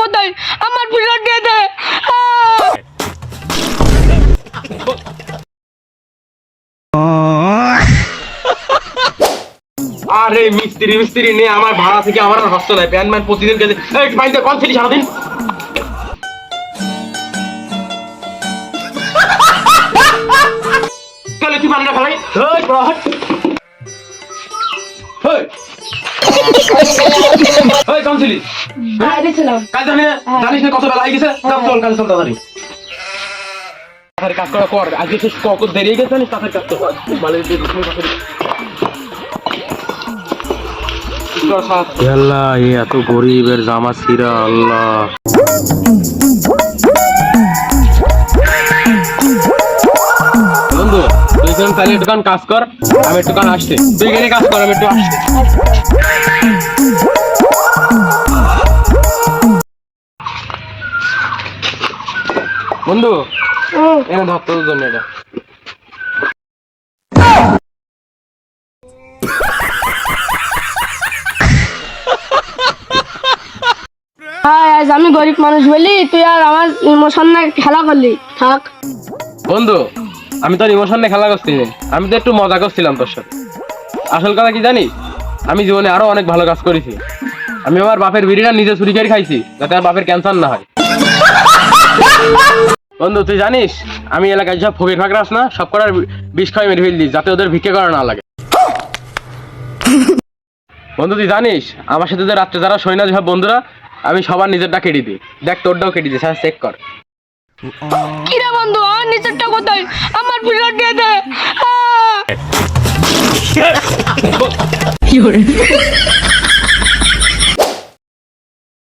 কোথায় আমার ফিরত দিয়ে দে। আরে মিস্ত্রি মিস্ত্রি, নে আমার ভাড়া থেকে আমার আর হস্ত নাই। প্যান ম্যান প্রতিদিন গেছে। এই বাইন্দে কোন ছিলি সারাদিন? তুই বান্না ফেলাই হাট। হেই এই কোন বাইরে ছিলাম কাজ জানি না জানিস না কত বেলা হয়ে গেছে? চল চল কাজ চল তাড়াতাড়ি। তাড়াতাড়ি কাজ করা কর আজকে শেষ কত দেরি গেছে জানিস? তাড়াতাড়ি কাজ কর। আল্লাহ এত গরিবের জামা ছিঁড়া আল্লাহ। বন্ধু যখন তাহলে দোকান কাজ কর আমি একটু দোকান আসছি। তুই এখানে কাজ কর আমি একটু আসছি। বন্ধু এনে ধর তোর জন্য এটা। আজ আমি গরিব মানুষ বলি তুই আর আমার ইমোশন না খেলা করলি থাক। বন্ধু আমি তোর ইমোশন নিয়ে খেলা করছি। আমি তো একটু মজা করছিলাম তোর সাথে। আসল কথা কি জানিস? আমি জীবনে আরও অনেক ভালো কাজ করেছি। আমি আমার বাপের বিড়িটা নিজে চুরি করে খাইছি, যাতে আমার বাপের ক্যান্সার না হয়। বন্ধু, তুই জানিস, আমি এলাকায় সব ফকির ফাঁকরাস না, সব করার বিষ খাই মেরে ফেললি যাতে ওদের ভিক্ষে করা না লাগে। বন্ধু, তুই জানিস, আমার সাথে যে রাত্রে যারা সই না যেসব বন্ধুরা, আমি সবার নিজেরটা কেটে দিই। দেখ, তোরটাও কেটে দিই চেক কর। কিরে বন্ধু আমার নিচেরটা কোথায়? আমার ফিরত দিয়ে দে। আহ!